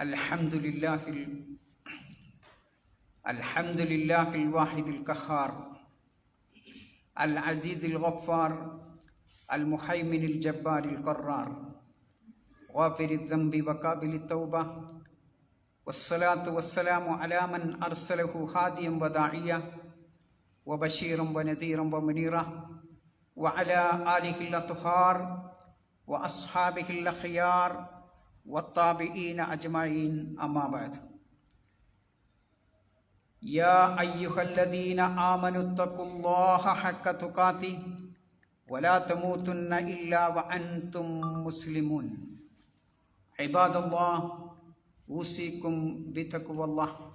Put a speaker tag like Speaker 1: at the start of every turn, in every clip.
Speaker 1: الحمد لله الحمد لله الواحد القهار العزيز الغفار المحيمن الجبار القرار غافر الذنب وقابل التوبة والصلاة والسلام على من أرسله هاديا وداعيا وبشيرا ونذيرا ومنيرا وعلى آله الأطهار وأصحابه الأخيار والطابئين أجمعين أما بعد. يا أيها الذين آمنوا اتقوا الله حق تقاته ولا تموتن إلا وأنتم مسلمون. عباد الله أوصيكم بتقوى الله.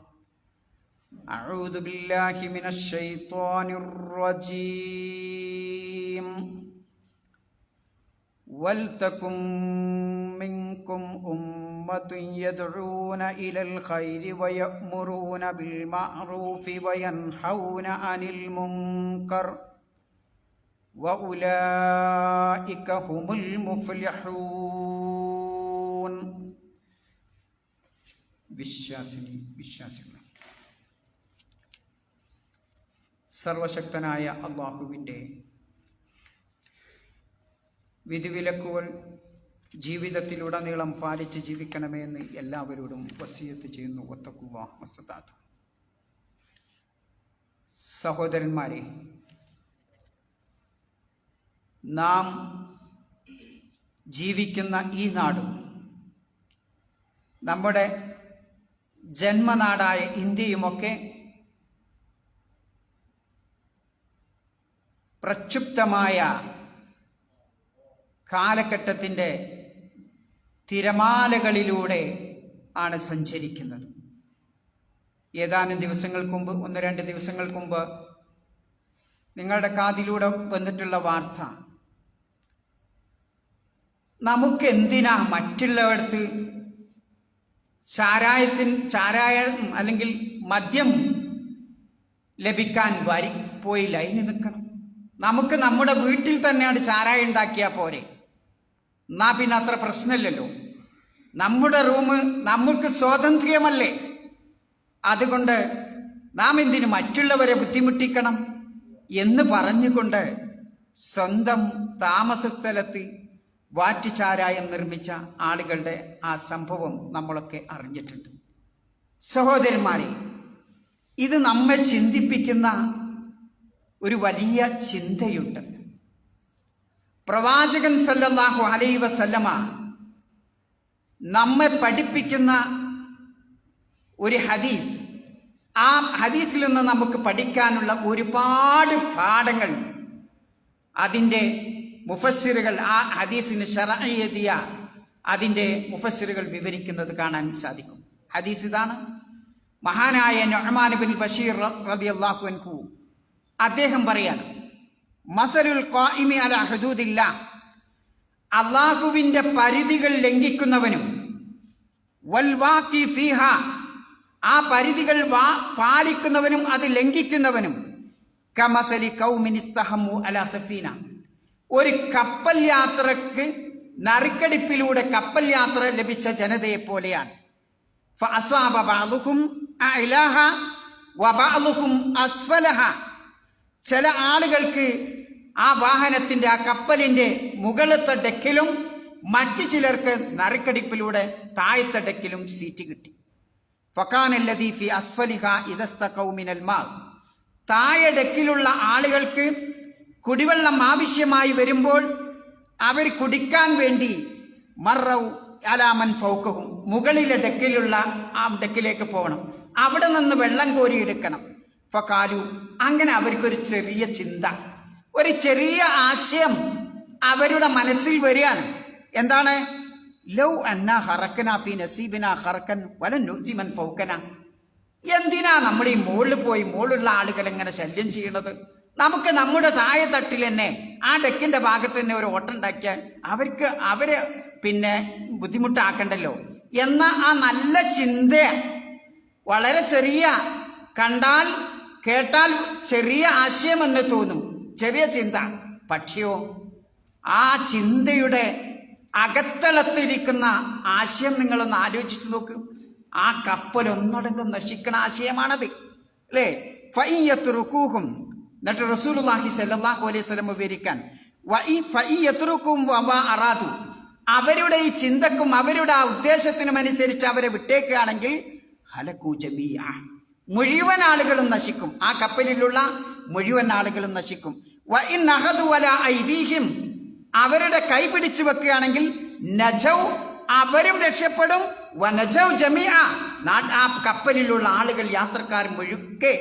Speaker 1: أعوذ بالله من الشيطان الرجيم. ولتكن منكم أمة يدعون إلى الخير ويأمرون بالمعروف وينحون عن المنكر وأولئك هم المفلحون. بالشاسلين بالشاسلين. സർവശക്തനായ അള്ളാഹുവിന്റെ വിധിവിലക്കുകൾ ജീവിതത്തിലുടനീളം പാലിച്ച് ജീവിക്കണമെന്ന് എല്ലാവരോടും വസീയത്ത് ചെയ്യുന്നു. ഒത്തക്കുവ മസ്താത്ത് സഹോദരന്മാരെ നാം ജീവിക്കുന്ന ഈ നാടും നമ്മുടെ ജന്മനാടായ ഇന്ത്യയുമൊക്കെ പ്രക്ഷുബ്ധമായ കാലഘട്ടത്തിന്റെ തിരമാലകളിലൂടെ ആണ് സഞ്ചരിക്കുന്നത്. ഏതാനും ദിവസങ്ങൾക്ക് മുമ്പ് ഒന്ന് രണ്ട് ദിവസങ്ങൾക്ക് മുമ്പ് നിങ്ങളുടെ കാതിലൂടെ വന്നിട്ടുള്ള വാർത്ത. നമുക്ക് എന്തിനാ മറ്റുള്ളവർക്ക് ചാരായത്തിൻ ചാരായം അല്ലെങ്കിൽ മദ്യം ലഭിക്കാൻ വരി പോയി ലൈനി നിൽക്കണം. നമുക്ക് നമ്മുടെ വീട്ടിൽ തന്നെയാണ് ചാരായ ഉണ്ടാക്കിയാൽ പോരെ. എന്നാ പിന്നെ അത്ര പ്രശ്നമില്ലല്ലോ. നമ്മുടെ റൂം നമുക്ക് സ്വാതന്ത്ര്യമല്ലേ? അതുകൊണ്ട് നാം എന്തിനു മറ്റുള്ളവരെ ബുദ്ധിമുട്ടിക്കണം എന്ന് പറഞ്ഞുകൊണ്ട് സ്വന്തം താമസ സ്ഥലത്ത് വാറ്റുചാരായം നിർമ്മിച്ച ആളുകളുടെ ആ സംഭവം നമ്മളൊക്കെ അറിഞ്ഞിട്ടുണ്ട്. സഹോദരന്മാരെ ഇത് നമ്മെ ചിന്തിപ്പിക്കുന്ന ഒരു വലിയ ചിന്തയുണ്ട്. പ്രവാചകൻ സല്ലല്ലാഹു അലൈ വസല്ലമ നമ്മെ പഠിപ്പിക്കുന്ന ഒരു ഹദീസ് ആ ഹദീസിൽ നിന്ന് നമുക്ക് പഠിക്കാനുള്ള ഒരുപാട് പാഠങ്ങൾ അതിന്റെ മുഫസ്സിറുകൾ ആ ഹദീസിന് ഷറയെത്തിയ അതിന്റെ മുഫസ്സിറുകൾ വിവരിക്കുന്നത് കാണാൻ സാധിക്കും. ഹദീസ് ഇതാണ്. മഹാനായ നൊഹമാൻ ബിൻ ബഷീർ റളിയല്ലാഹു അൻഹു അദ്ദേഹം പറയാണ് മസലുൽ ഖായിമി അല ഹദൂദില്ല അള്ളാഹുവിന്റെ പരിധികൾ ലംഘിക്കുന്നവനും വൽ വൽവാക്കി ഫീഹ ആ പരിധികൾ വാ പാലിക്കുന്നവനും അത് ലംഘിക്കുന്നവനും കമസലി കൗമിനിസ്തഹമു അല സഫീന. ഒരു കപ്പൽ യാത്രയ്ക്ക് നറുക്കടിപ്പിലൂടെ കപ്പൽ യാത്ര ലഭിച്ച ജനതയെ പോലെയാണ്. ഫഅസാബ ബാലുഹും അഅലാഹ വബഅദുഹും അസ്ഫലഹ. ചില ആളുകൾക്ക് ആ വാഹനത്തിന്റെ ആ കപ്പലിന്റെ മുകളത്തെ ഡെക്കിലും മറ്റ് ചിലർക്ക് നറുക്കടിപ്പിലൂടെ താഴത്തെ ഡെക്കിലും സീറ്റ് കിട്ടി. ഫക്കാനല്ലദീ ഫി അസ്ഫലിഹ ഇതസ്ത കൗമിനൽ മാ താഴെ ഡെക്കിലുള്ള ആളുകൾക്ക് കുടിവെള്ളം ആവശ്യമായി വരുമ്പോൾ അവർ കുടിക്കാൻ വേണ്ടി മറവ് അലാമൻ ഫൗക്കവും മുകളിലെ ഡെക്കിലുള്ള ആ ഡെക്കിലേക്ക് പോകണം. അവിടെ നിന്ന് വെള്ളം കോരി എടുക്കണം ഫക്കാലു അങ്ങനെ അവർക്കൊരു ചെറിയ ചിന്ത. ഒരു ചെറിയ ആശയം അവരുടെ മനസ്സിൽ വരികയാണ്. എന്താണ്? ലൗ അന്ന ഹറക്കന ഫി നസീബിന ഹറക്കൻ വല നുജിമൻ ഫൗക്കന. എന്തിനാ നമ്മൾ ഈ മുകളിൽ പോയി മുകളിലുള്ള ആളുകൾ എങ്ങനെ ശല്യം ചെയ്യണത്? നമുക്ക് നമ്മുടെ താഴെ തട്ടിൽ തന്നെ ആ ഡെക്കിന്റെ ഭാഗത്ത് തന്നെ ഒരു ഓട്ടം ഉണ്ടാക്കിയാൽ അവർക്ക് അവർ പിന്നെ ബുദ്ധിമുട്ടാക്കണ്ടല്ലോ. എന്ന ആ നല്ല ചിന്ത വളരെ ചെറിയ കണ്ടാൽ കേട്ടാൽ ചെറിയ ആശയമെന്ന് തോന്നും. ചെറിയ ചിന്ത. പക്ഷയോ? ആ ചിന്തയുടെ അകത്തളത്തിരിക്കുന്ന ആശയം നിങ്ങളൊന്ന് ആലോചിച്ചു നോക്കും. ആ കപ്പൽ ഒന്നടങ്കം നശിക്കണ ആശയമാണത്. അല്ലേ? ഫയ്യത്ത് റുക്കൂഹും എന്നിട്ട് റസൂലുള്ളാഹി സല്ലാഹു അലൈഹി സ്വലം വിവരിക്കാൻ. ഫയ്യത്തുറുക്കും അറാദു. അവരുടെ ഈ ചിന്തക്കും അവരുടെ ആ ഉദ്ദേശത്തിനും അനുസരിച്ച് അവരെ വിട്ടേക്കുകയാണെങ്കിൽ ഹലക്കൂ ജമീഅ. മുഴുവൻ ആളുകളും നശിക്കും. ആ കപ്പലിലുള്ള മുഴുവൻ ആളുകളും നശിക്കും. ഐദീഹിം അവരുടെ കൈ പിടിച്ചു വെക്കുകയാണെങ്കിൽ നജൗ അവരും രക്ഷപ്പെടും. വനജൗ ജമിയ ആ കപ്പലിലുള്ള ആളുകൾ യാത്രക്കാർ മുഴുക്കെ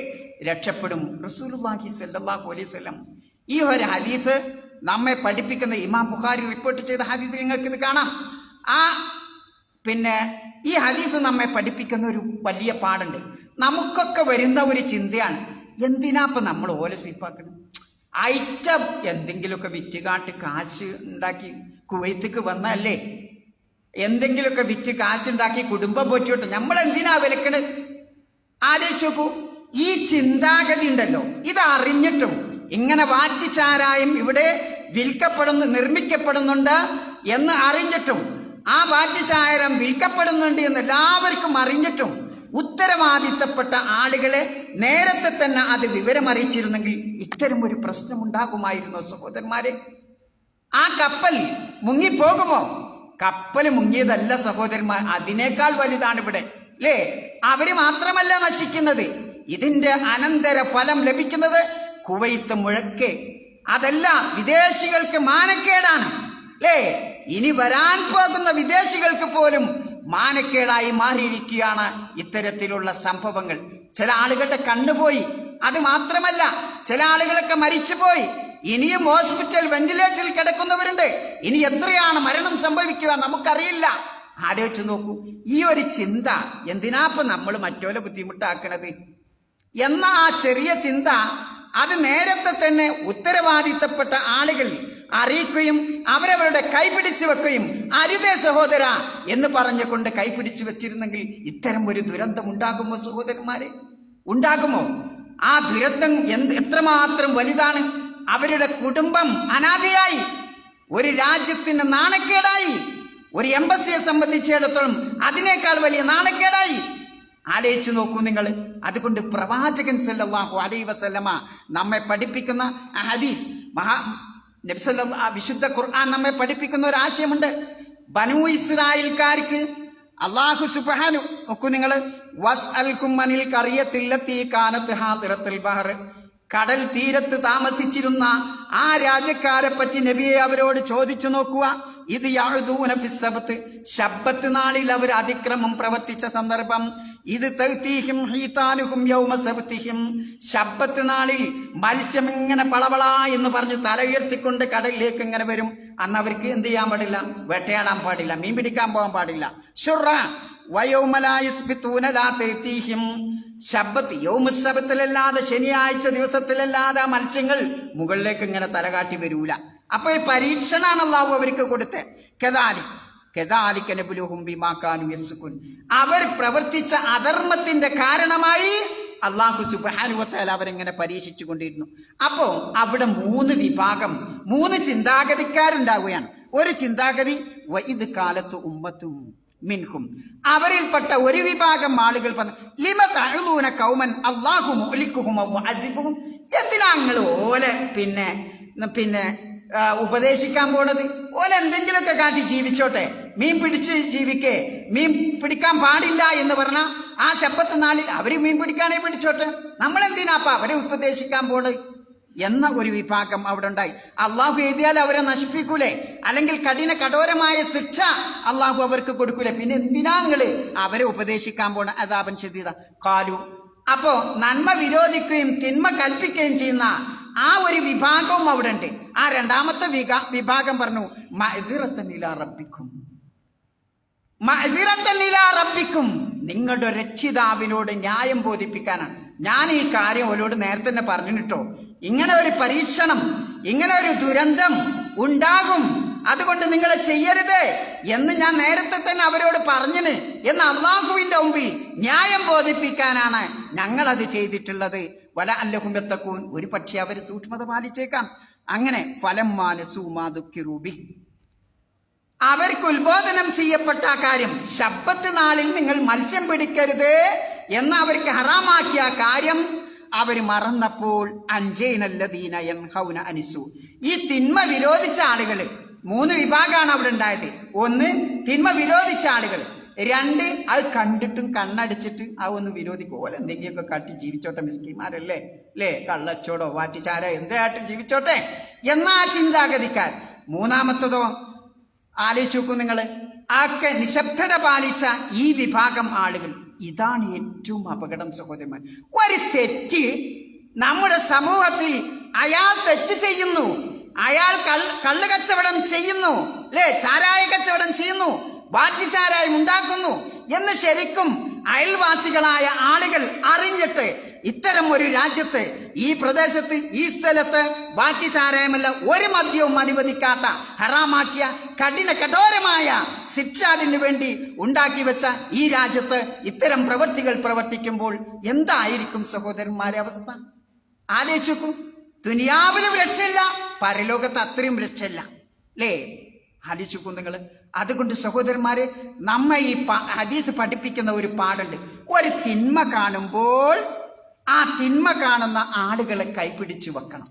Speaker 1: രക്ഷപ്പെടും. റസൂലുള്ളാഹി സല്ലല്ലാഹു അലൈഹി വസല്ലം. ഈ ഒരു ഹദീസ് നമ്മെ പഠിപ്പിക്കുന്ന ഇമാം ബുഖാരി റിപ്പോർട്ട് ചെയ്ത ഹദീസ് നിങ്ങൾക്ക് ഇത് കാണാം. ആ പിന്നെ ഈ ഹദീസ് നമ്മെ പഠിപ്പിക്കുന്ന ഒരു വലിയ പാടുണ്ട്. നമുക്കൊക്കെ വരുന്ന ഒരു ചിന്തയാണ്. എന്തിനാ ഇപ്പൊ നമ്മൾ ഓല സ്വീപ്പാക്കണം ഐറ്റം എന്തെങ്കിലുമൊക്കെ വിറ്റുകാട്ട് കാശ് ഉണ്ടാക്കി കുവൈത്തേക്ക് വന്നല്ലേ എന്തെങ്കിലുമൊക്കെ വിറ്റ് കാശുണ്ടാക്കി കുടുംബം പോറ്റിയോട്ടെ. നമ്മൾ എന്തിനാ വിലക്കണ്? ആലോചിച്ച് നോക്കൂ. ഈ ചിന്താഗതി ഉണ്ടല്ലോ. ഇത് അറിഞ്ഞിട്ടും ഇങ്ങനെ വാറ്റിച്ചാരായം ഇവിടെ വിൽക്കപ്പെടുന്നു നിർമ്മിക്കപ്പെടുന്നുണ്ട് എന്ന് അറിഞ്ഞിട്ടും ആ വാറ്റിച്ചാരം വിൽക്കപ്പെടുന്നുണ്ട് എന്ന് എല്ലാവർക്കും അറിഞ്ഞിട്ടും ഉത്തരവാദിത്തപ്പെട്ട ആളുകളെ നേരത്തെ തന്നെ അത് വിവരം അറിയിച്ചിരുന്നെങ്കിൽ ഇത്തരം ഒരു പ്രശ്നം ഉണ്ടാകുമായിരുന്നു സഹോദരന്മാരെ. ആ കപ്പൽ മുങ്ങിപ്പോകുമോ? കപ്പൽ മുങ്ങിയതല്ല സഹോദരന്മാർ അതിനേക്കാൾ വലുതാണ് ഇവിടെ അല്ലേ അവർ മാത്രമല്ല നശിക്കുന്നത്. ഇതിന്റെ അനന്തര ഫലം ലഭിക്കുന്നത് കുവൈത്ത് മുഴക്കെ. അതല്ല വിദേശികൾക്ക് മാനക്കേടാണ് അല്ലേ ഇനി വരാൻ പോകുന്ന വിദേശികൾക്ക് പോലും മാനക്കേടായി മാറിയിരിക്കുകയാണ് ഇത്തരത്തിലുള്ള സംഭവങ്ങൾ. ചില ആളുകളുടെ കണ്ണുപോയി അത് മാത്രമല്ല ചില ആളുകളൊക്കെ മരിച്ചുപോയി ഇനിയും ഹോസ്പിറ്റൽ വെന്റിലേറ്ററിൽ കിടക്കുന്നവരുണ്ട്. ഇനി എത്രയാണ് മരണം സംഭവിക്കുക നമുക്കറിയില്ല. ആലോചിച്ച് നോക്കൂ. ഈ ഒരു ചിന്ത എന്തിനാപ്പ നമ്മൾ മറ്റോലെ ബുദ്ധിമുട്ടാക്കണത്? എന്ന ആ ചെറിയ ചിന്ത അത് നേരത്തെ തന്നെ ഉത്തരവാദിത്തപ്പെട്ട ആളുകൾ അറിയിക്കുകയും അവരവരുടെ കൈപിടിച്ചു വെക്കുകയും അരുതേ സഹോദര എന്ന് പറഞ്ഞുകൊണ്ട് കൈപിടിച്ചു വെച്ചിരുന്നെങ്കിൽ ഇത്തരം ഒരു ദുരന്തം ഉണ്ടാകുമോ സഹോദരന്മാരെ? ഉണ്ടാകുമോ? ആ ദുരന്തം എന്ത് എത്രമാത്രം വലുതാണ്? അവരുടെ കുടുംബം അനാഥയായി ഒരു രാജ്യത്തിന് നാണക്കേടായി. ഒരു എംബസിയെ സംബന്ധിച്ചിടത്തോളം അതിനേക്കാൾ വലിയ നാണക്കേടായി. ആലോചിച്ചു നോക്കൂ നിങ്ങൾ. അതുകൊണ്ട് പ്രവാചകൻ സല്ലാഹു അലൈ വസല്ലമ നമ്മെ പഠിപ്പിക്കുന്ന ഹദീസ് മഹാ നബ്സല്ല വിശുദ്ധ ഖുർആൻ നമ്മെ പഠിപ്പിക്കുന്ന ഒരു ആശയമുണ്ട്. ബനു ഇസ്രായേൽക്കാർക്ക് അള്ളാഹു സുബാനു നോക്കൂ നിങ്ങൾ. വസ് അൽ കുമ്മനിൽ കറിയത്തില്ലത്തി കാനത്ത് ഹാദിറത്തുൽ ബഹർ. കടൽ തീരത്ത് താമസിച്ചിരുന്ന ആ രാജ്യക്കാരെ പറ്റി നബിയെ അവരോട് ചോദിച്ചു നോക്കുക. ഇത് യാഴുദൂന ഫിസ്സബത്ത് ശബ്ബത്ത് നാളിൽ അവർ അതിക്രമം പ്രവർത്തിച്ച സന്ദർഭം. ഇത് തൗതീഹിം ഹീതാനുഹും യൗമ സബ്തിഹിം. ശബ്ബത്ത് നാളിൽ മത്സ്യം ഇങ്ങനെ പളവള എന്ന് പറഞ്ഞ് തല ഉയർത്തിക്കൊണ്ട് കടലിലേക്ക് ഇങ്ങനെ വരും. അന്ന് അവർക്ക് എന്ത് ചെയ്യാൻ പാടില്ല? വേട്ടയാടാൻ പാടില്ല. മീൻ പിടിക്കാൻ പോകാൻ പാടില്ല. ഷുറ വയോമലായിസ്ബിത്തൂനലാത്തീഹിം ശബ്ബത്ത് യൗമസബത്തിലല്ലാതെ ശനിയാഴ്ച ദിവസത്തിലല്ലാതെ മത്സ്യങ്ങൾ മുകളിലേക്ക് ഇങ്ങനെ തലകാട്ടി വരൂല. അപ്പൊ ഈ പരീക്ഷണാണ് അള്ളാഹു അവർക്ക് കൊടുത്തത് കെതാലി കെതാലിക്കനബുലുഹും ബിമാക്കാനും യഫ്സുക്കുൻ അവർ പ്രവർത്തിച്ച അധർമ്മത്തിന്റെ കാരണമായി അള്ളാഹു സുബാനുവത്താൽ അവരെങ്ങനെ പരീക്ഷിച്ചു കൊണ്ടിരുന്നു അപ്പോ അവിടെ മൂന്ന് വിഭാഗം മൂന്ന് ചിന്താഗതിക്കാരുണ്ടാവുകയാണ്. ഒരു ചിന്താഗതി വൈദ് കാലത്ത് ഉമ്മത്തും മിൻഹും. അവരിൽപ്പെട്ട ഒരു വിഭാഗം ആളുകൾ പറഞ്ഞു ലിമ തഴുതൂന കൗമൻ അള്ളാഹു അജിബുഹും എന്തിനാ നിങ്ങൾ ഓലെ പിന്നെ പിന്നെ ഉപദേശിക്കാൻ പോണത്. ഓല എന്തെങ്കിലുമൊക്കെ കാട്ടി ജീവിച്ചോട്ടെ. മീൻ പിടിച്ച് ജീവിക്കേ. മീൻ പിടിക്കാൻ പാടില്ല എന്ന് പറഞ്ഞ ആ ശപ്പത്ത് നാളിൽ അവർ മീൻ പിടിക്കാനേ പിടിച്ചോട്ടെ. നമ്മൾ എന്തിനാപ്പ അവരെ ഉപദേശിക്കാൻ പോണത്? എന്ന ഒരു വിഭാഗം അവിടെ ഉണ്ടായി. അള്ളാഹു എഴുതിയാൽ അവരെ നശിപ്പിക്കൂലേ? അല്ലെങ്കിൽ കഠിന കഠോരമായ ശിക്ഷ അള്ളാഹു അവർക്ക് കൊടുക്കൂലേ? പിന്നെ എന്തിനാ നിങ്ങൾ അവരെ ഉപദേശിക്കാൻ പോണ? അതാപൻ ചെയ്ത കാലു. അപ്പോ നന്മ വിരോധിക്കുകയും തിന്മ കൽപ്പിക്കുകയും ചെയ്യുന്ന ആ ഒരു വിഭാഗവും അവിടെ ഉണ്ട് ആ രണ്ടാമത്തെ വിഭാഗം പറഞ്ഞു മതിറത്തന്നില റബ്ബിക്കും. നിങ്ങളുടെ രക്ഷിതാവിനോട് ന്യായം ബോധിപ്പിക്കാനാണ്. ഞാൻ ഈ കാര്യം അവരോട് നേരത്തെ തന്നെ പറഞ്ഞു കിട്ടോ ഇങ്ങനെ ഒരു പരീക്ഷണം ഇങ്ങനെ ഒരു ദുരന്തം ഉണ്ടാകും. അതുകൊണ്ട് നിങ്ങൾ ചെയ്യരുത് എന്ന് ഞാൻ നേരത്തെ തന്നെ അവരോട് പറഞ്ഞിന്. എന്ന് അള്ളാഹുവിന്റെ മുമ്പിൽ ന്യായം ബോധിപ്പിക്കാനാണ് ഞങ്ങൾ അത് ചെയ്തിട്ടുള്ളത്. വല അല്ലഹും എത്തക്കൂൻ ഒരു പക്ഷേ അവർ സൂക്ഷ്മത പാലിച്ചേക്കാം. അങ്ങനെ ഫലം മാനസൂമാതുക്കിറൂബി അവർക്ക് ഉത്ബോധനം ചെയ്യപ്പെട്ട ആ കാര്യം ശബ്ദത്ത് നാളിൽ നിങ്ങൾ മത്സ്യം പിടിക്കരുത് എന്ന് അവർക്ക് ഹറാമാക്കിയ കാര്യം അവർ മറന്നപ്പോൾ അഞ്ചേനല്ലദീന എൻഹൗന അനിസു. ഈ തിന്മ വിരോധിച്ച ആളുകൾ മൂന്ന് വിഭാഗമാണ് അവിടെ ഉണ്ടായത്. ഒന്ന് തിന്മ വിരോധിച്ച ആളുകൾ രണ്ട് അത് കണ്ടിട്ടും കണ്ണടിച്ചിട്ട് ആ ഒന്ന് വിരോധിക്കും. ഓല എന്തെങ്കിലുമൊക്കെ കാട്ടി ജീവിച്ചോട്ടെ മിസ്കിമാരല്ലേ? അല്ലേ കള്ളച്ചോടോ വാറ്റിച്ചാരോ എന്തായിട്ടും ജീവിച്ചോട്ടെ? എന്നാ ചിന്താഗതിക്കാർ. മൂന്നാമത്തതോ ആലോചിച്ച് നോക്കൂ നിങ്ങൾ ആക്കെ നിശബ്ദത പാലിച്ച ഈ വിഭാഗം ആളുകൾ ഇതാണ് ഏറ്റവും അപകടം സഹോദരന്മാർ. ഒരു തെറ്റ് നമ്മുടെ സമൂഹത്തിൽ അയാൾ തെറ്റ് ചെയ്യുന്നു. അയാൾ കള്ള് കച്ചവടം ചെയ്യുന്നു. അല്ലേ ചാരായ കച്ചവടം ചെയ്യുന്നു. ബാറ്റി ഉണ്ടാക്കുന്നു എന്ന് ശരിക്കും അയൽവാസികളായ ആളുകൾ അറിഞ്ഞിട്ട് ഇത്തരം ഒരു രാജ്യത്ത് ഈ പ്രദേശത്ത് ഈ സ്ഥലത്ത് ബാക്കി ചാരായമല്ല ഒരു മദ്യവും അനുവദിക്കാത്ത ഹറാമാക്കിയ കഠിന കഠോരമായ ശിക്ഷാദിന് വേണ്ടി ഉണ്ടാക്കി വെച്ച ഈ രാജ്യത്ത് ഇത്തരം പ്രവൃത്തികൾ പ്രവർത്തിക്കുമ്പോൾ എന്തായിരിക്കും സഹോദരന്മാരെ അവസ്ഥ? ആലോചിച്ചു ദുനിയാവിലും രക്ഷയില്ല പരലോകത്ത് അത്രയും രക്ഷയില്ല. അല്ലേ ആലോചിക്കൂ നിങ്ങൾ അതുകൊണ്ട് സഹോദരന്മാരെ നമ്മ ഈ ഹദീസ് പഠിപ്പിക്കുന്ന ഒരു പാടുണ്ട്. ഒരു തിന്മ കാണുമ്പോൾ ആ തിന്മ കാണുന്ന ആളുകളെ കൈപിടിച്ചു വെക്കണം.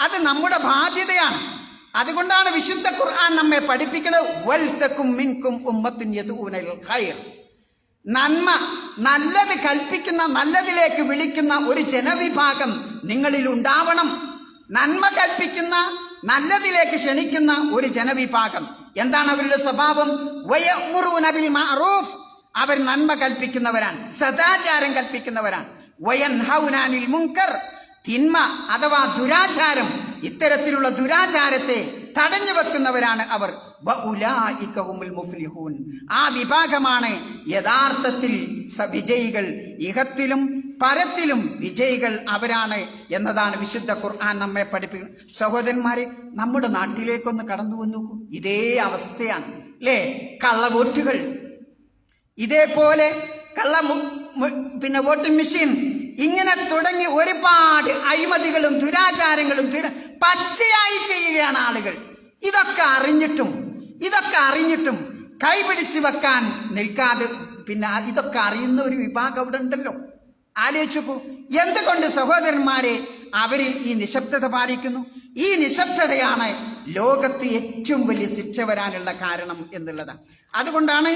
Speaker 1: അത് നമ്മുടെ ബാധ്യതയാണ്. അതുകൊണ്ടാണ് വിശുദ്ധ ഖുർആൻ നമ്മെ പഠിപ്പിക്കുന്നത്. വൽതക്കും മിൻകും ഉമ്മത്തുൻ യദൂനൽ ഖൈർ. നന്മ നല്ലത് കൽപ്പിക്കുന്ന നല്ലതിലേക്ക് വിളിക്കുന്ന ഒരു ജനവിഭാഗം നിങ്ങളിൽ ഉണ്ടാവണം. നന്മ കൽപ്പിക്കുന്ന നല്ലതിലേക്ക് ക്ഷണിക്കുന്ന ഒരു ജനവിഭാഗം. എന്താണ് അവരുടെ സ്വഭാവം? വയമുറൂന ബിൽ മഅറൂഫ്. അവർ നന്മ കൽപ്പിക്കുന്നവരാണ് സദാചാരം കൽപ്പിക്കുന്നവരാണ്. വയൻഹൗനാനിൽ മുങ്കർ തിന്മ അഥവാ ദുരാചാരം ഇത്തരത്തിലുള്ള ദുരാചാരത്തെ തടഞ്ഞു വെക്കുന്നവരാണ് അവർ. മുഫ്ലിഹൂൻ. ആ വിഭാഗമാണ് യഥാർത്ഥത്തിൽ വിജയികൾ. ഇഹത്തിലും പരത്തിലും വിജയികൾ അവരാണ് എന്നതാണ് വിശുദ്ധ ഖുർആൻ നമ്മെ പഠിപ്പിക്കുന്നത്. സഹോദരന്മാരെ നമ്മുടെ നാട്ടിലേക്കൊന്ന് കടന്നു വന്നു ഇതേ അവസ്ഥയാണ്. അല്ലേ കള്ളവോട്ടുകൾ. ഇതേപോലെ കള്ള പിന്നെ വോട്ടിംഗ് മെഷീൻ. ഇങ്ങനെ തുടങ്ങി ഒരുപാട് അഴിമതികളും ദുരാചാരങ്ങളും പച്ചയായി ചെയ്യുകയാണ് ആളുകൾ. ഇതൊക്കെ അറിഞ്ഞിട്ടും ഇതൊക്കെ അറിഞ്ഞിട്ടും കൈപിടിച്ച് വെക്കാൻ നിൽക്കാതെ പിന്നെ ഇതൊക്കെ അറിയുന്ന ഒരു വിഭാഗം അവിടെ ഉണ്ടല്ലോ. ആലോചിച്ചു എന്തുകൊണ്ട് സഹോദരന്മാരെ അവർ ഈ നിശബ്ദത പാലിക്കുന്നു? ഈ നിശബ്ദതയാണ് ലോകത്ത് ഏറ്റവും വലിയ ശിക്ഷ വരാനുള്ള കാരണം എന്നുള്ളതാണ് അതുകൊണ്ടാണ്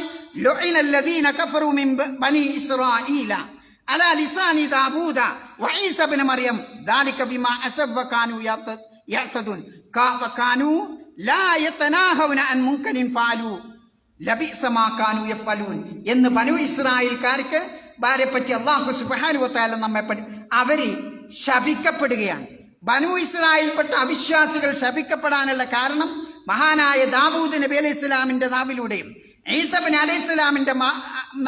Speaker 1: മറിയം എന്ന് ബനു ഇസ്രായേൽക്കാർക്ക് ഭാര്യ പറ്റി അള്ളാഹു സുബാനുവത്താല നമ്മെ പഠി അവർ ശപിക്കപ്പെടുകയാണ്. ബനു ഇസ്രായേൽപ്പെട്ട അവിശ്വാസികൾ ശപിക്കപ്പെടാനുള്ള കാരണം മഹാനായ ദാവൂദ് നബി അലൈഹി ഇസ്ലാമിന്റെ നാവിലൂടെയും ഈസബൻ അലൈഹി ഇസ്ലാമിന്റെ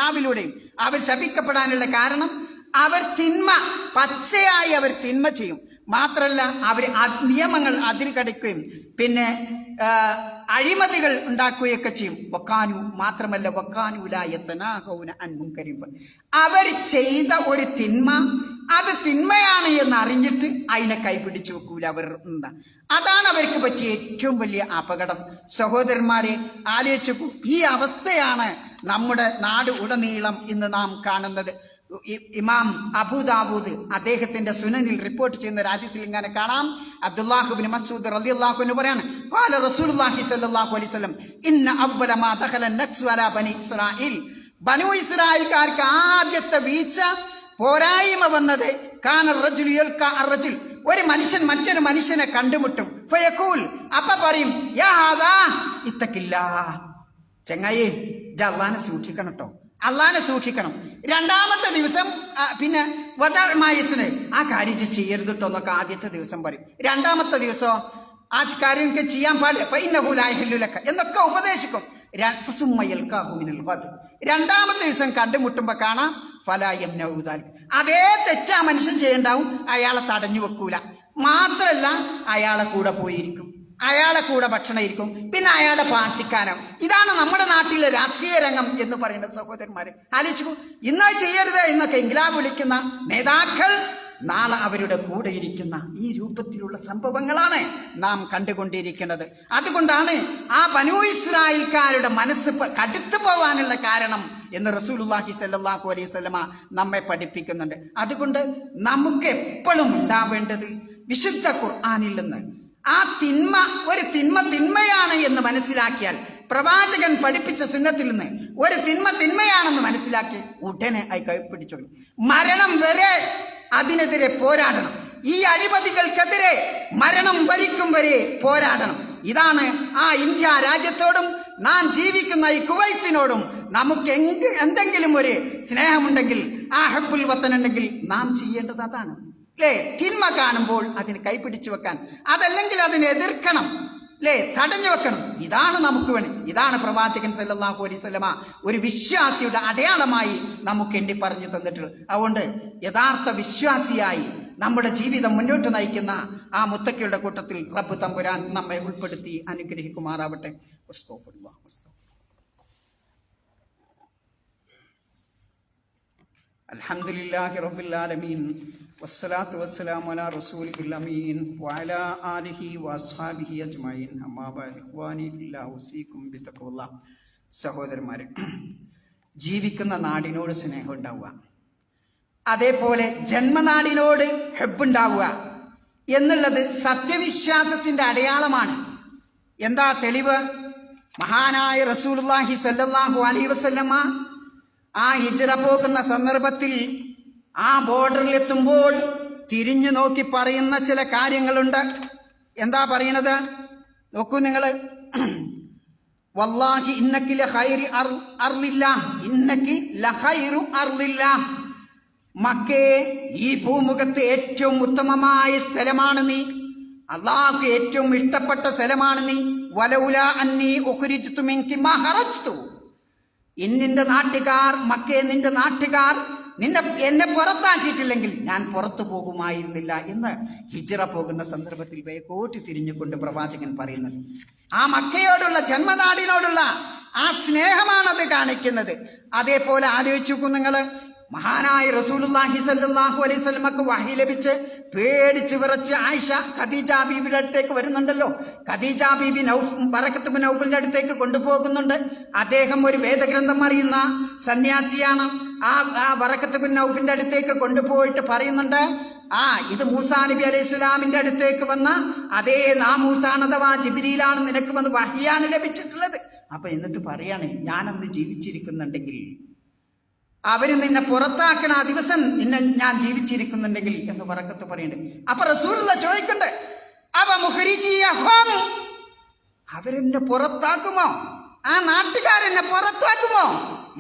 Speaker 1: നാവിലൂടെയും അവർ ശപിക്കപ്പെടാനുള്ള കാരണം അവർ തിന്മ പച്ചയായി അവർ തിന്മ ചെയ്യും. മാത്രല്ല അവർ നിയമങ്ങൾ അതിരുകടക്കുകയും പിന്നെ അഴിമതികൾ ഉണ്ടാക്കുകയൊക്കെ ചെയ്യും. വക്കാനു മാത്രമല്ല വക്കാനുലായത്തനാഹൗന അൻമുൻകരിം അവർ ചെയ്ത ഒരു തിന്മ അത് തിന്മയാണ് എന്ന് അറിഞ്ഞിട്ട് അതിനെ കൈപിടിച്ചു വെക്കൂല അവർ എന്താ. അതാണ് അവർക്ക് പറ്റിയ ഏറ്റവും വലിയ അപകടം. സഹോദരന്മാരെ ആലോചിച്ചു ഈ അവസ്ഥയാണ് നമ്മുടെ നാട് ഉടനീളം ഇന്ന് നാം കാണുന്നത്. ഇമാം അബൂദാബൂദ് അദ്ദേഹത്തിന്റെ സുനനിൽ റിപ്പോർട്ട് ചെയ്യുന്ന ഹദീസിൽ ഇങ്ങനെ കാണാം. അബ്ദുല്ലാഹുബിൻ മസൂദ് റളിയല്ലാഹു അൻഹു പറയാണ് ഖാല റസൂലുള്ളാഹി സ്വല്ലല്ലാഹു അലൈഹി വസല്ലം ഇന്ന അവ്വല മാ ദഖല നക്സ് വലാ ബനി ഇസ്രായീൽ ബനു ഇസ്രായേൽക്കാർക്ക് ആദ്യത്തെ വീഴ്ച പോരായ്മ വന്നത് കാന റജുലു യൽക അർജുൽ ഒരു മനുഷ്യൻ മറ്റൊരു മനുഷ്യനെ കണ്ടുമുട്ടും. ഫയഖൂൽ അപ്പ പറയും യാ ഹാദാ ഇത്തക്കില്ലാ. ചെങ്ങായി ജല്ലാനെ സൂക്ഷിക്കണം കേട്ടോ അള്ളാനെ സൂക്ഷിക്കണം. രണ്ടാമത്തെ ദിവസം പിന്നെ വദമായസിന് ആ കാര്യം ചെയ്യരുത് കേട്ടോ എന്നൊക്കെ ആദ്യത്തെ ദിവസം പറയും. രണ്ടാമത്തെ ദിവസം ആ കാര്യം എനിക്ക് ചെയ്യാൻ പാടില്ല. ഫൈനഹുലാഹില്ലുലക്ക എന്നൊക്കെ ഉപദേശിക്കും. മിനൽ വദ്. രണ്ടാമത്തെ ദിവസം കണ്ടുമുട്ടുമ്പോൾ കാണാം ഫലായം നൗദാൽ അതേ തെറ്റാ മനുഷ്യൻ ചെയ്യണ്ടാവും അയാളെ തടഞ്ഞു വെക്കൂല. മാത്രല്ല അയാളെ കൂടെ പോയിരിക്കും. അയാളെ കൂടെ ഭക്ഷണം ഇരിക്കും. പിന്നെ അയാളുടെ പാർട്ടിക്കാരം ഇതാണ് നമ്മുടെ നാട്ടിലെ രാഷ്ട്രീയ രംഗം എന്ന് പറയുന്ന സഹോദരന്മാരെ. ആലോചിച്ചു ഇന്ന് ചെയ്യരുത് എന്നൊക്കെ ഇംഗ്ലാബ് വിളിക്കുന്ന നേതാക്കൾ നാളെ അവരുടെ കൂടെ ഇരിക്കുന്ന ഈ രൂപത്തിലുള്ള സംഭവങ്ങളാണ് നാം കണ്ടുകൊണ്ടിരിക്കുന്നത്. അതുകൊണ്ടാണ് ആ ബനു ഇസ്രായേൽക്കാരുടെ മനസ്സ് കടുത്തു പോവാനുള്ള കാരണം എന്ന് റസൂലുള്ളാഹി സല്ലല്ലാഹു അലൈഹി വസല്ലമ നമ്മെ പഠിപ്പിക്കുന്നുണ്ട്. അതുകൊണ്ട് നമുക്ക് എപ്പോഴും ഉണ്ടാവേണ്ടത് വിശുദ്ധ ഖുർആനിൽ നിന്ന് ആ തിന്മ ഒരു തിന്മ തിന്മയാണ് എന്ന് മനസ്സിലാക്കിയാൽ പ്രവാചകൻ പഠിപ്പിച്ച സുന്നത്തിൽ നിന്ന് ഒരു തിന്മ തിന്മയാണെന്ന് മനസ്സിലാക്കി ഉടനെ അത് കൈപ്പിടിച്ചു മരണം വരെ അതിനെതിരെ പോരാടണം. ഈ അഴിമതികൾക്കെതിരെ മരണം വരിക്കും വരെ പോരാടണം. ഇതാണ് ആ ഇന്ത്യ രാജ്യത്തോടും നാം ജീവിക്കുന്ന ഈ കുവൈത്തിനോടും നമുക്ക് എന്ത് എന്തെങ്കിലും ഒരു സ്നേഹമുണ്ടെങ്കിൽ ആ ഹബ്ബുൽ വത്തനുണ്ടെങ്കിൽ നാം ചെയ്യേണ്ടത് അതാണ്. അല്ലേ തിന്മ കാണുമ്പോൾ അതിന് കൈപിടിച്ചു വെക്കാൻ. അതല്ലെങ്കിൽ അതിനെ എതിർക്കണം. അല്ലേ തടഞ്ഞു വെക്കണം. ഇതാണ് നമുക്ക് വേണ്ടി. ഇതാണ് പ്രവാചകൻ സല്ലാഹു അലൈഹി വസല്ലമ ഒരു വിശ്വാസിയുടെ അടയാളമായി നമുക്ക് എണ്ണി പറഞ്ഞു തന്നിട്ടുള്ളത്. അതുകൊണ്ട് യഥാർത്ഥ വിശ്വാസിയായി നമ്മുടെ ജീവിതം മുന്നോട്ട് നയിക്കുന്ന ആ മുത്തക്കയുടെ കൂട്ടത്തിൽ റബ്ബ് തമ്പുരാൻ നമ്മെ ഉൾപ്പെടുത്തി അനുഗ്രഹിക്കുമാറാവട്ടെ. അലഹമുല്ലാഹി റബുല്ലാലമീൻ വസ്സലാത്തു വസ്സലാം അല റസൂൽ അമീൻ. വല ആലിഹി വസ്ഹാബിഹി അജ്മൈൻ ഹമാബിഖ്വാനിഹുസീക്കും ബിത്തക്കുള്ള സഹോദരന്മാർ ജീവിക്കുന്ന നാടിനോട് സ്നേഹം ഉണ്ടാവുക. അതേപോലെ ജന്മനാടിനോട് ഹെബുണ്ടാവുക എന്നുള്ളത് സത്യവിശ്വാസത്തിന്റെ അടയാളമാണ്. എന്താ തെളിവ്? മഹാനായ റസൂലുല്ലാഹി സല്ലാഹു അലൈ വസല്ലമ്മ ആ ഹിജറ പോകുന്ന സന്ദർഭത്തിൽ ആ ബോർഡറിൽ എത്തുമ്പോൾ തിരിഞ്ഞു നോക്കി പറയുന്ന ചില കാര്യങ്ങളുണ്ട്. എന്താ പറയണത് നോക്കൂ നിങ്ങൾ വല്ലാഹി ഇന്നക്കി ലഖൈരി അർലില്ല. ഇന്നക്കി ലഖൈറു അർളില്ല മക്കേ ഈ ഭൂമുഖത്ത് ഏറ്റവും ഉത്തമമായ സ്ഥലമാണ് നീ. അള്ളാഹ് ഏറ്റവും ഇഷ്ടപ്പെട്ട സ്ഥലമാണ് നീ. വലൗല അന്നീ ഉഖ്രിജ്തു മിൻകി മാ ഇന്നിന്റെ നാട്ടുകാർ മക്കേ നിന്റെ നാട്ടുകാർ നിന്നെ എന്നെ പുറത്താക്കിയിട്ടില്ലെങ്കിൽ ഞാൻ പുറത്തു പോകുമായിരുന്നില്ല എന്ന് ഹിജറ പോകുന്ന സന്ദർഭത്തിൽ വേക്കോട്ടി തിരിഞ്ഞുകൊണ്ട് പ്രവാചകൻ പറയുന്നത്. ആ മക്കയോടുള്ള ജന്മനാടിനോടുള്ള ആ സ്നേഹമാണത് കാണിക്കുന്നത്. അതേപോലെ ആലോചിച്ചു നിങ്ങൾ മഹാനായ റസൂലുള്ളാഹി സല്ലല്ലാഹു അലൈഹി വഹി ലഭിച്ച് പേടിച്ച് വിറച്ച് ആയിഷ ഖദീജ ബീബിയുടെ അടുത്തേക്ക് വരുന്നുണ്ടല്ലോ. ഖദീജ ബീബി നൌഫ് ബറക്കത്ത് നൌഫിന്റെ അടുത്തേക്ക് കൊണ്ടുപോകുന്നുണ്ട്. അദ്ദേഹം ഒരു വേദഗ്രന്ഥം അറിയുന്ന സന്യാസിയാണ്. ആ ആ ബറക്കത്ത് നൗഫിന്റെ അടുത്തേക്ക് കൊണ്ടുപോയിട്ട് പറയുന്നുണ്ട് ആ ഇത് മൂസാ നബി അലൈഹി ഇസ്ലാമിന്റെ അടുത്തേക്ക് വന്ന അതേ നാ മൂസാണതവാ ജിബിരിയിലാണ് നിനക്ക് വന്ന് വഹിയാണ് ലഭിച്ചിട്ടുള്ളത്. അപ്പൊ എന്നിട്ട് പറയാണ് ഞാനന്ന് ജീവിച്ചിരിക്കുന്നുണ്ടെങ്കിൽ അവർ നിന്നെ പുറത്താക്കണ ആ ദിവസം നിന്നെ ഞാൻ ജീവിച്ചിരിക്കുന്നുണ്ടെങ്കിൽ എന്ന് പറക്കത്ത് പറയുന്നുണ്ട്. അപ്പൊ റസൂലുള്ള ചോദിക്കണ്ട് അവ മുഹരിജിയഹോം അവരെന്നെ പുറത്താക്കുമോ? ആ നാട്ടുകാരെന്നെ പുറത്താക്കുമോ?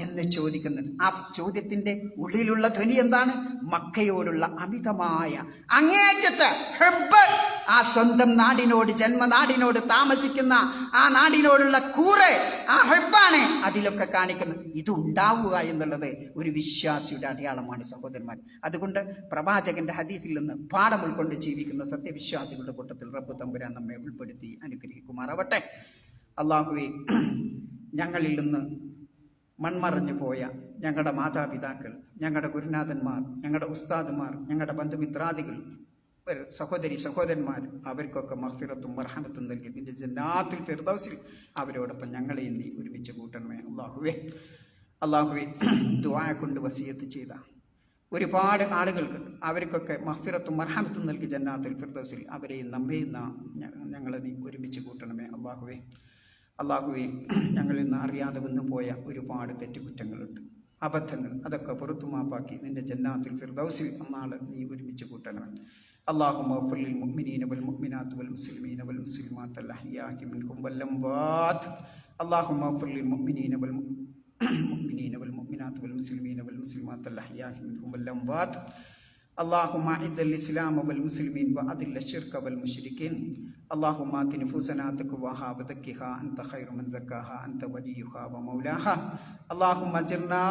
Speaker 1: എന്ന് ചോദിക്കുന്നുണ്ട് ആ ചോദ്യത്തിന്റെ ഉള്ളിലുള്ള ധ്വനി എന്താണ്? മക്കയോടുള്ള അമിതമായ അങ്ങേറ്റത്ത് ഹെബ് ആ സ്വന്തം നാടിനോട് ജന്മനാടിനോട് താമസിക്കുന്ന ആ നാടിനോടുള്ള കൂറ് ആ ഹെബാണ് അതിലൊക്കെ കാണിക്കുന്നത്. ഇതുണ്ടാവുക എന്നുള്ളത് ഒരു വിശ്വാസിയുടെ അടയാളമാണ് സഹോദരന്മാർ. അതുകൊണ്ട് പ്രവാചകന്റെ ഹദീസിൽ നിന്ന് പാഠം ഉൾക്കൊണ്ട് ജീവിക്കുന്ന സത്യവിശ്വാസികളുടെ കൂട്ടത്തിൽ റബ്ബ് തമ്പുരാൻ നമ്മെ ഉൾപ്പെടുത്തി അനുഗ്രഹിക്കുമാറാവട്ടെ. അള്ളാഹുവെ ഞങ്ങളിൽ നിന്ന് മൺമറഞ്ഞു പോയ ഞങ്ങളുടെ മാതാപിതാക്കൾ ഞങ്ങളുടെ ഗുരുനാഥന്മാർ ഞങ്ങളുടെ ഉസ്താദുമാർ ഞങ്ങളുടെ ബന്ധുമിത്രാദികൾ സഹോദരി സഹോദരന്മാർ അവർക്കൊക്കെ മഹ്ഫിറത്തും മർഹമത്തും നൽകി നിന്റെ ജന്നാത്തുൽ ഫിർദൗസിൽ അവരോടൊപ്പം ഞങ്ങളെയും നീ ഒരുമിച്ച് കൂട്ടണമേ. അള്ളാഹുവേ അള്ളാഹുവെ ദുവായ കൊണ്ട് വസീയത്ത് ചെയ്ത ഒരുപാട് ആളുകൾക്ക് അവർക്കൊക്കെ മഹ്ഫിറത്തും മർഹമത്തും നൽകി ജന്നാത്തിൽ ഫിർദൗസിൽ അവരെയും നമ്മയും നാം ഞങ്ങളെ നീ ഒരുമിച്ച് കൂട്ടണമേ. അള്ളാഹുവേ അള്ളാഹുവെ ഞങ്ങളിൽ നിന്ന് അറിയാതെ വന്നു പോയ ഒരുപാട് തെറ്റുകുറ്റങ്ങളുണ്ട് അബദ്ധങ്ങൾ അതൊക്കെ പുറത്തു മാപ്പാക്കി നിന്റെ ജന്നാത്തുൽ ഫിർദൗസിൽ നാളെ നീ ഒരുമിച്ച് കൂട്ടണം اللهم اغفر للمؤمنين والمؤمنات والمسلمين والمسلمات الأحياء منهم والأموات اللهم اغفر للمؤمنين والمؤمنين والمؤمنات والمسلمين والمسلمات الأحياء منهم والأموات اللهم اعز الاسلام والمسلمين واذل الشرك والمشركين. اللهم آت نفوسنا تقواها وزكها. أنت خير من زكاها. أنت وليها ومولاها. اللهم اجرنا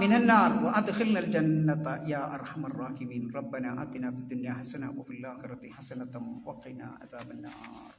Speaker 1: من النار وادخلنا الجنة يا أرحم الراحمين. ربنا آتنا في الدنيا حسنة وفي الآخرة حسنة وقنا عذاب النار.